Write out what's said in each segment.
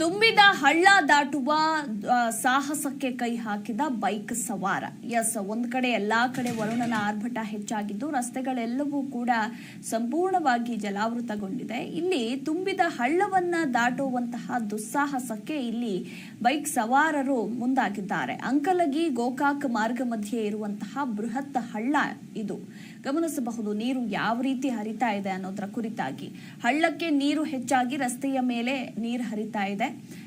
ತುಂಬಿದ ಹಳ್ಳ ದಾಟುವ ಸಾಹಸಕ್ಕೆ ಕೈ ಹಾಕಿದ ಬೈಕ್ ಸವಾರ. ಎಸ್, ಒಂದ್ ಕಡೆ ಎಲ್ಲಾ ಕಡೆ ವರುಣನ ಆರ್ಭಟ ಹೆಚ್ಚಾಗಿದ್ದು ರಸ್ತೆಗಳೆಲ್ಲವೂ ಕೂಡ ಸಂಪೂರ್ಣವಾಗಿ ಜಲಾವೃತಗೊಂಡಿದೆ. ಇಲ್ಲಿ ತುಂಬಿದ ಹಳ್ಳವನ್ನ ದಾಟುವಂತಹ ದುಸ್ಸಾಹಸಕ್ಕೆ ಇಲ್ಲಿ ಬೈಕ್ ಸವಾರರು ಮುಂದಾಗಿದ್ದಾರೆ. ಅಂಕಲಗಿ, ಗೋಕಾಕ್ ಮಾರ್ಗ ಮಧ್ಯೆ ಇರುವಂತಹ ಬೃಹತ್ ಹಳ್ಳ ಇದು. ಗಮನಿಸಬಹುದು, ನೀರು ಯಾವ ರೀತಿ ಹರಿತಾ ಇದೆ ಅನ್ನೋದರ ಕುರಿತಾಗಿ. ಹಳ್ಳಕ್ಕೆ ನೀರು ಹೆಚ್ಚಾಗಿ ರಸ್ತೆಯ ಮೇಲೆ ನೀರು ಹರಿತಾ ಇದೆ.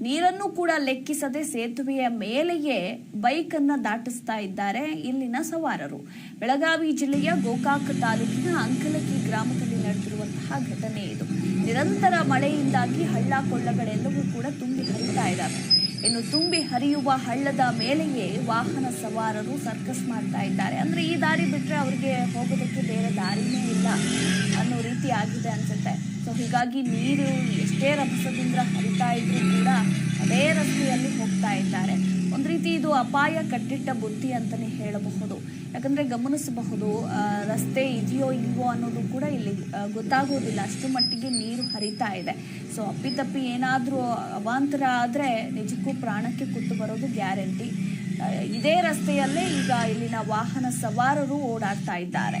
ನೀರನ್ನು ಕೂಡ ಲೆಕ್ಕಿಸದೆ ಸೇತುವೆಯ ಮೇಲೆಯೇ ಬೈಕ್ ಅನ್ನ ದಾಟಿಸ್ತಾ ಇದ್ದಾರೆ ಇಲ್ಲಿನ ಸವಾರರು. ಬೆಳಗಾವಿ ಜಿಲ್ಲೆಯ ಗೋಕಾಕ್ ತಾಲೂಕಿನ ಅಂಕಲಕಿ ಗ್ರಾಮದಲ್ಲಿ ನಡೆದಿರುವಂತಹ ಘಟನೆ ಇದು. ನಿರಂತರ ಮಳೆಯಿಂದಾಗಿ ಹಳ್ಳ ಕೊಳ್ಳಗಳೆಲ್ಲವೂ ಕೂಡ ತುಂಬಿ ಹರಿತಾ ಇದ್ದಾವೆ. ಇನ್ನು ತುಂಬಿ ಹರಿಯುವ ಹಳ್ಳದ ಮೇಲೆಯೇ ವಾಹನ ಸವಾರರು ಸರ್ಕಸ್ ಮಾಡ್ತಾ ಇದ್ದಾರೆ. ಅಂದ್ರೆ ಈ ದಾರಿ ಬಿಟ್ರೆ ಅವರಿಗೆ ಹೋಗೋದಕ್ಕೆ ಬೇರೆ ದಾರಿನೇ ಇಲ್ಲ. ಆಗಿದೆ ಅನ್ಸುತ್ತೆ. ಸೊ ಹೀಗಾಗಿ ನೀರು ಎಷ್ಟೇ ರಭಸದಿಂದ ಹರಿತಾ ಇದ್ರೂ ಕೂಡ ಅದೇ ರಸ್ತೆಯಲ್ಲಿ ಹೋಗ್ತಾ ಇದ್ದಾರೆ. ಒಂದು ರೀತಿ ಇದು ಅಪಾಯ ಕಟ್ಟಿಟ್ಟ ಬುದ್ಧಿ ಅಂತಾನೆ ಹೇಳಬಹುದು. ಯಾಕಂದ್ರೆ ಗಮನಿಸಬಹುದು ರಸ್ತೆ ಇದೆಯೋ ಇಲ್ವೋ ಅನ್ನೋದು ಕೂಡ ಇಲ್ಲಿ ಗೊತ್ತಾಗೋದಿಲ್ಲ. ಅಷ್ಟು ಮಟ್ಟಿಗೆ ನೀರು ಹರಿತಾ ಇದೆ. ಸೊ ಅಪ್ಪಿತಪ್ಪಿ ಏನಾದರೂ ಅವಾಂತರ ಆದರೆ ನಿಜಕ್ಕೂ ಪ್ರಾಣಕ್ಕೆ ಕುತ್ತು ಬರೋದು ಗ್ಯಾರಂಟಿ. ಇದೇ ರಸ್ತೆಯಲ್ಲೇ ಈಗ ಇಲ್ಲಿನ ವಾಹನ ಸವಾರರು ಓಡಾಡ್ತಾ ಇದ್ದಾರೆ.